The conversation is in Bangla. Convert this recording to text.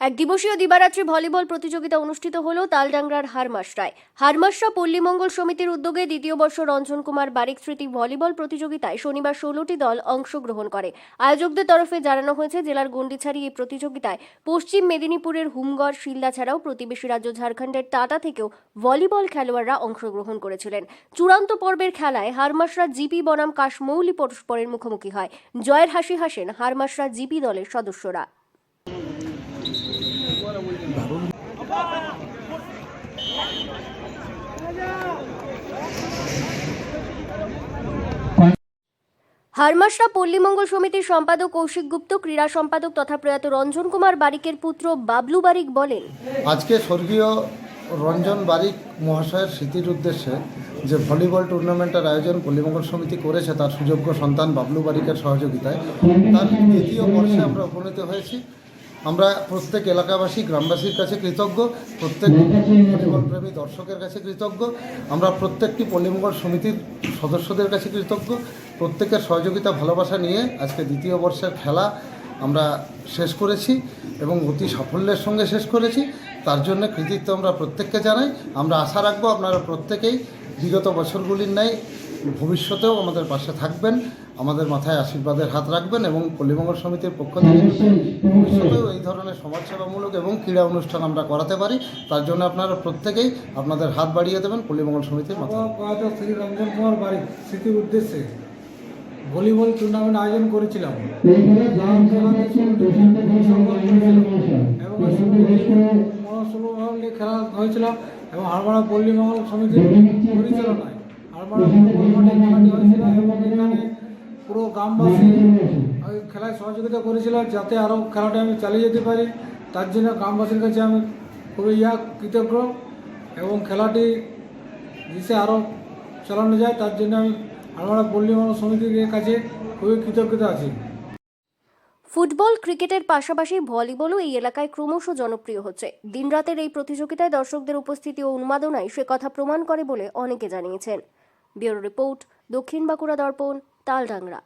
এক দিবসীয় দিবারাত্রি ভলিবল প্রতিযোগিতা অনুষ্ঠিত হল তালডাংরার হারমাসরায় হারমাসরা পল্লীমঙ্গল সমিতির উদ্যোগে দ্বিতীয় বর্ষ রঞ্জন কুমার বারিক স্মৃতি ভলিবল প্রতিযোগিতায় শনিবার ষোলোটি দল অংশগ্রহণ করে। আয়োজকদের তরফে জানানো হয়েছে, জেলার গন্ডিছাড়ি এই প্রতিযোগিতায় পশ্চিম মেদিনীপুরের হুমগড়, শিলদা ছাড়াও প্রতিবেশী রাজ্য ঝাড়খণ্ডের টাটা থেকেও ভলিবল খেলোয়াড়রা অংশগ্রহণ করেছিলেন। চূড়ান্ত পর্বের খেলায় হারমাসরা জিপি বনাম কাশমৌলি পরস্পরের মুখোমুখি হয়। জয়ের হাসি হাসেন হারমাসরা জিপি দলের সদস্যরা। হারমাসরা পল্লীমঙ্গল সমিতির সম্পাদক কৌশিক গুপ্ত, ক্রীড়া সম্পাদক তথা প্রয়াত রঞ্জন কুমার বারিকের পুত্র বাবলু বারিক বলেন। আজকে স্বর্গীয় রঞ্জন বারিক মহাশয়ের স্মৃতির উদ্দেশ্যে যে ভলিবল টুর্নামেন্টের আয়োজন পল্লীমঙ্গল সমিতি করেছে, তার সুযোগ্য সন্তান বাবলু বারিকের সহযোগিতায়, তার দ্বিতীয় বর্ষে আমরা উপনীত হয়েছি। আমরা প্রত্যেক এলাকাবাসী, গ্রামবাসীর কাছে কৃতজ্ঞ, প্রত্যেক ভলিবল প্রেমী দর্শকের কাছে কৃতজ্ঞ, আমরা প্রত্যেকটি পল্লীমঙ্গল সমিতির সদস্যদের কাছে কৃতজ্ঞ, প্রত্যেকের সহযোগিতা, ভালোবাসা নিয়ে আজকে দ্বিতীয় বর্ষের খেলা আমরা শেষ করেছি এবং অতি সাফল্যের সঙ্গে শেষ করেছি। তার জন্য কৃতিত্ব আমরা প্রত্যেককে জানাই। আমরা আশা রাখব আপনারা প্রত্যেকেই বিগত বছরগুলির ন্যায় ভবিষ্যতেও আমাদের পাশে থাকবেন আমাদের মাথায় আশীর্বাদের হাত রাখবেন এবং পল্লীমঙ্গল সমিতির পক্ষ থেকে ভবিষ্যতেও এই ধরনের সমাজসেবামূলক এবং ক্রীড়া অনুষ্ঠান আমরা করাতে পারি। তার জন্য আপনারা প্রত্যেকেই আপনাদের হাত বাড়িয়ে দেবেন পল্লীমঙ্গল সমিতির মাথায় শ্রী রঞ্জন কুমার স্মৃতির উদ্দেশ্যে ভলিবল টুর্নামেন্ট আয়োজন করেছিলাম। এবং খেলা হয়েছিল এবং হারমারা পল্লী মঙ্গল সমিতির পরিচালনায়। হারমারা হয়েছিল এবং এখানে পুরো গ্রামবাসী খেলায় সহযোগিতা করেছিল যাতে আরও খেলাটা আমি চালিয়ে যেতে পারি। তার জন্য গ্রামবাসীর কাছে আমি খুবই ইয়া কৃতজ্ঞ এবং খেলাটি দেশে আরও চালানো যায়। তার জন্য আমি আমরা পল্লী মঙ্গল সমিতির কাছে খুবই কৃতজ্ঞতা আছি। ফুটবল, ক্রিকেটের পাশাপাশি ভলিবলও এই এলাকায় ক্রমশ জনপ্রিয় হচ্ছে। দিনরাতের এই প্রতিযোগিতায় দর্শকদের উপস্থিতি ও উন্মাদনায় সে কথা প্রমাণ করে বলে অনেকে জানিয়েছেন। ব্যুরো রিপোর্ট, দক্ষিণ বাঁকুড়া দর্পণ, তালডাংরা।